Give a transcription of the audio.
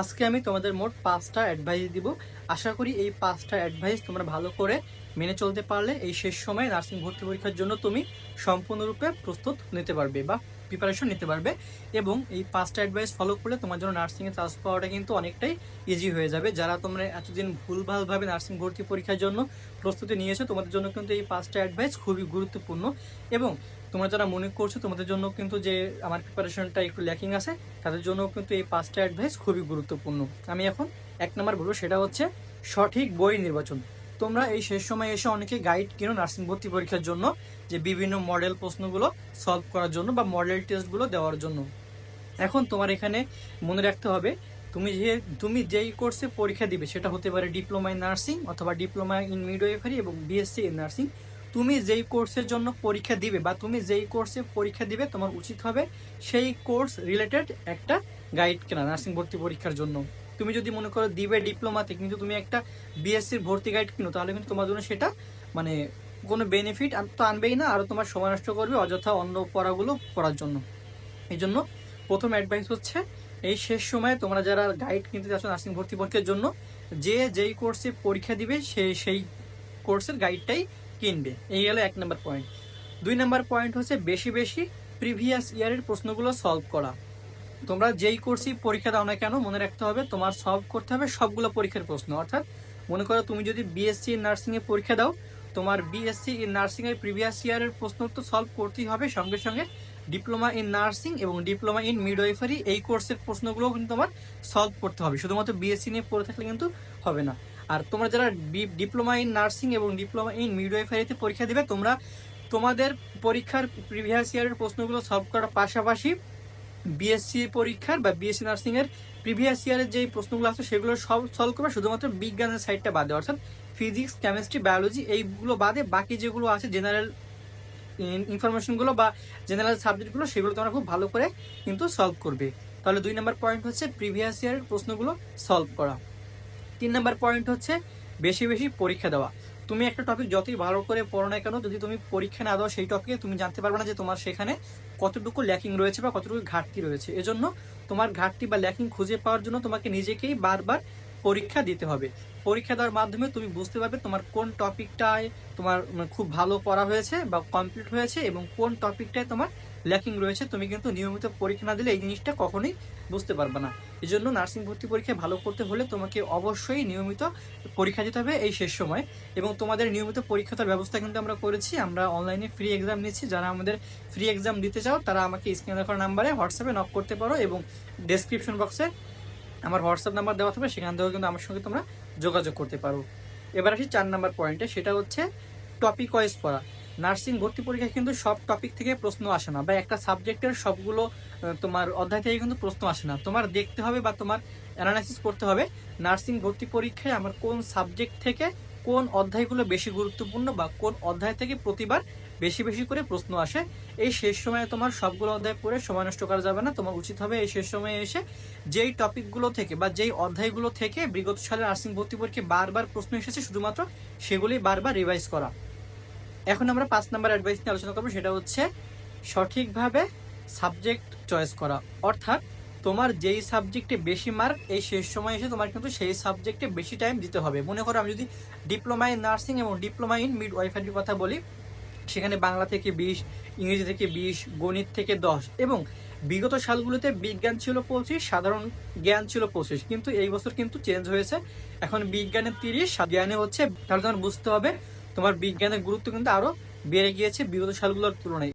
আজকে আমি তোমাদের মোট পাঁচটা অ্যাডভাইস দিব। আশা করি এই পাঁচটা অ্যাডভাইস তোমরা ভালো করে মেনে চলতে পারলে এই শেষ সময়ে নার্সিং ভর্তি পরীক্ষার জন্য তুমি সম্পূর্ণরূপে প্রস্তুত নিতে পারবে বা প্রিপারেশন নিতে পারবে এবং এই পাঁচটা অ্যাডভাইস ফলো করলে তোমার জন্য নার্সিংয়ে চান্স পাওয়াটা কিন্তু অনেকটাই ইজি হয়ে যাবে। যারা তোমরা এতদিন ভুলভালভাবে নার্সিং ভর্তি পরীক্ষার জন্য প্রস্তুতি নিয়েছো, তোমাদের জন্য কিন্তু এই পাঁচটা অ্যাডভাইস খুবই গুরুত্বপূর্ণ এবং তোমরা যারা মনে করছ তোমাদের জন্য কিন্তু যে আমার প্রিপারেশনটা একটু ল্যাকিং আছে, তাদের জন্য কিন্তু এই পাঁচটা অ্যাডভাইস খুবই গুরুত্বপূর্ণ। আমি এখন এক নম্বর বলব, সেটা হচ্ছে সঠিক বই নির্বাচন। তোমরা এই শেষ সময় এসে অনেকে গাইড কিনো নার্সিং ভর্তি পরীক্ষার জন্য, যে বিভিন্ন মডেল প্রশ্নগুলো সলভ করার জন্য বা মডেল টেস্টগুলো দেওয়ার জন্য। এখন তোমার এখানে মনে রাখতে হবে, তুমি যে, তুমি যেই কোর্সে পরীক্ষা দিবে সেটা হতে পারে ডিপ্লোমা ইন নার্সিং অথবা ডিপ্লোমা ইন মিডওয়েফারি এবং বিএসসি ইন নার্সিং তুমি যেই কোর্সের জন্য পরীক্ষা দিবে বা তুমি যেই কোর্সে পরীক্ষা দিবে, তোমার উচিত হবে সেই কোর্স রিলেটেড একটা গাইড কেনা নার্সিং ভর্তি পরীক্ষার জন্য। তুমি যদি মনে করো দিবে ডিপ্লোমাতে কিন্তু তুমি একটা বিএসসির ভর্তি গাইড কিনো, তাহলে কিন্তু তোমার জন্য সেটা মানে কোনো বেনিফিট তো আনবেই না আরও তোমার সময় নষ্ট করবে অযথা অন্য পড়াগুলো পড়ার জন্য। এই জন্য প্রথম অ্যাডভাইস হচ্ছে, এই শেষ সময়ে তোমরা যারা গাইড কিনতে যাচ্ছ নার্সিং ভর্তি পরীক্ষার জন্য, যে যেই কোর্সে পরীক্ষা দিবে, সে সেই কোর্সের গাইডটাই কিনবে। এই গেল এক নম্বর পয়েন্ট দুই নম্বর পয়েন্ট হচ্ছে বেশি বেশি প্রিভিয়াস ইয়ারের প্রশ্নগুলো সলভ করা। তোমরা যেই কোর্সই পরীক্ষা দাও না কেন, মনে রাখতে হবে তোমার সলভ করতে হবে, সবগুলো পরীক্ষার প্রশ্ন। অর্থাৎ মনে করো তুমি যদি বিএসসি নার্সিং এ পরীক্ষা দাও, তোমার বিএসসি ইন নার্সিং এর প্রিভিয়াস ইয়ারের প্রশ্ন তো সলভ করতেই হবে। সঙ্গে সঙ্গে ডিপ্লোমা ইন নার্সিং এবং ডিপ্লোমা ইন মিডওয়াইফারি এই কোর্সের প্রশ্নগুলোও কিন্তু তোমার সলভ করতে হবে। শুধুমাত্র বিএসসি নিয়ে পড়ে থাকলে কিন্তু হবে না। আর তোমরা যারা ডিপ্লোমা ইন নার্সিং এবং ডিপ্লোমা ইন মিডওয়াইফারিতে পরীক্ষা দিবে, তোমরা তোমাদের পরীক্ষার প্রিভিয়াস ইয়ারের প্রশ্নগুলো সলভ করার পাশাপাশি বিএসসি পরীক্ষার বা বিএসসি নার্সিং এর প্রিভিয়াস ইয়ারের যে প্রশ্নগুলো আছে, সেগুলো সব সলভ করবে শুধুমাত্র বিজ্ঞানের সাইডটা বাদে, অর্থাৎ ফিজিক্স কেমিস্ট্রি বায়োলজি এইগুলো বাদে বাকি যেগুলো আছে জেনারেল ইনফরমেশনগুলো বা জেনারেল সাবজেক্টগুলো সেগুলো তোমরা খুব ভালো করে কিন্তু সলভ করবে। তাহলে দুই নম্বর পয়েন্ট হচ্ছে প্রিভিয়াস ইয়ারের প্রশ্নগুলো সলভ করা। তিন নম্বর পয়েন্ট হচ্ছে বেশি বেশি পরীক্ষা দেওয়া। তুমি একটা টপিক যতই ভালো করে পড়ো না কেন, যদি তুমি পরীক্ষা না দাও সেই টপিকে তুমি জানতে পারবে না যে তোমার সেখানে কতটুকু ল্যাকিং রয়েছে বা কতটুকু ঘাটতি রয়েছে। এজন্য তোমার ঘাটতি বা ল্যাকিং খুঁজে পাওয়ার জন্য তোমাকে নিজেকেই বারবার পরীক্ষা দিতে হবে। পরীক্ষা দেওয়ার মাধ্যমে তুমি বুঝতে পারবে তোমার কোন টপিকটায় তোমার মানে খুব ভালো পড়া হয়েছে বা কমপ্লিট হয়েছে এবং কোন টপিকটায় তোমার ল্যাকিং রয়েছে। তুমি কিন্তু নিয়মিত পরীক্ষা না দিলে এই জিনিসটা কখনোই বুঝতে পারবে না। এই জন্য নার্সিং ভর্তি পরীক্ষা ভালো করতে হলে তোমাকে অবশ্যই নিয়মিত পরীক্ষা দিতে হবে এই শেষ সময় এবং তোমাদের নিয়মিত পরীক্ষার ব্যবস্থা কিন্তু আমরা করেছি। আমরা অনলাইনে ফ্রি এক্সাম নিচ্ছি যারা আমাদের ফ্রি এক্সাম দিতে চাও, তারা আমাকে স্ক্রিনে দেখার নাম্বারে হোয়াটসঅ্যাপে নক করতে পারো এবং ডেসক্রিপশন বক্সে আমার হোয়াটসঅ্যাপ নাম্বার দেওয়া থাকবে। সেখান থেকেও কিন্তু আমার সঙ্গে তোমরা যোগাযোগ করতে পারো। এবার আসি চার নাম্বার পয়েন্টে সেটা হচ্ছে টপিক ওয়াইজ পড়া। নার্সিং ভর্তি পরীক্ষায় কিন্তু সব টপিক থেকে প্রশ্ন আসে না বা একটা সাবজেক্টের সবগুলো তোমার অধ্যায় থেকে কিন্তু প্রশ্ন আসে না। তোমার দেখতে হবে বা তোমার অ্যানালাইসিস করতে হবে নার্সিং ভর্তি পরীক্ষায় আমার কোন সাবজেক্ট থেকে কোন অধ্যায়গুলো বেশি গুরুত্বপূর্ণ বা কোন অধ্যায় থেকে প্রতিবার বেশি বেশি করে প্রশ্ন আসে। এই শেষ সময়ে তোমার সবগুলো অধ্যায় পড়ে সময় নষ্ট করা যাবে না। তোমার উচিত হবে এই শেষ সময়ে এসে যেই টপিকগুলো থেকে বা যেই অধ্যায়গুলো থেকে বিগত সালে নার্সিং ভর্তি পরীক্ষায় বারবার প্রশ্ন এসেছে, শুধুমাত্র সেগুলি বারবার রিভাইজ করা। এখন আমরা পাঁচ নাম্বার অ্যাডভাইস নিয়ে আলোচনা করব। সেটা হচ্ছে সঠিকভাবে সাবজেক্ট চয়েস করা। অর্থাৎ তোমার যেই সাবজেক্টে বেশি মার্ক এই শেষ সময় এসে তোমার কিন্তু সেই সাবজেক্টে বেশি টাইম দিতে হবে। মনে করো আমি যদি ডিপ্লোমা ইন নার্সিং এবং ডিপ্লোমা ইন মিড ওয়াইফারির কথা বলি, সেখানে বাংলা থেকে বিশ, ইংরেজি থেকে বিশ, গণিত থেকে দশ এবং বিগত সালগুলোতে বিজ্ঞান ছিল পঁচিশ, সাধারণ জ্ঞান ছিল পঁচিশ। কিন্তু এই বছর কিন্তু চেঞ্জ হয়েছে। এখন বিজ্ঞানে তিরিশ, জ্ঞানে হচ্ছে, তাহলে তোমার বুঝতে হবে, তোমার বিজ্ঞানের গুরুত্ব কিন্তু আরও বেড়ে গিয়েছে বিগত সালগুলোর তুলনায়।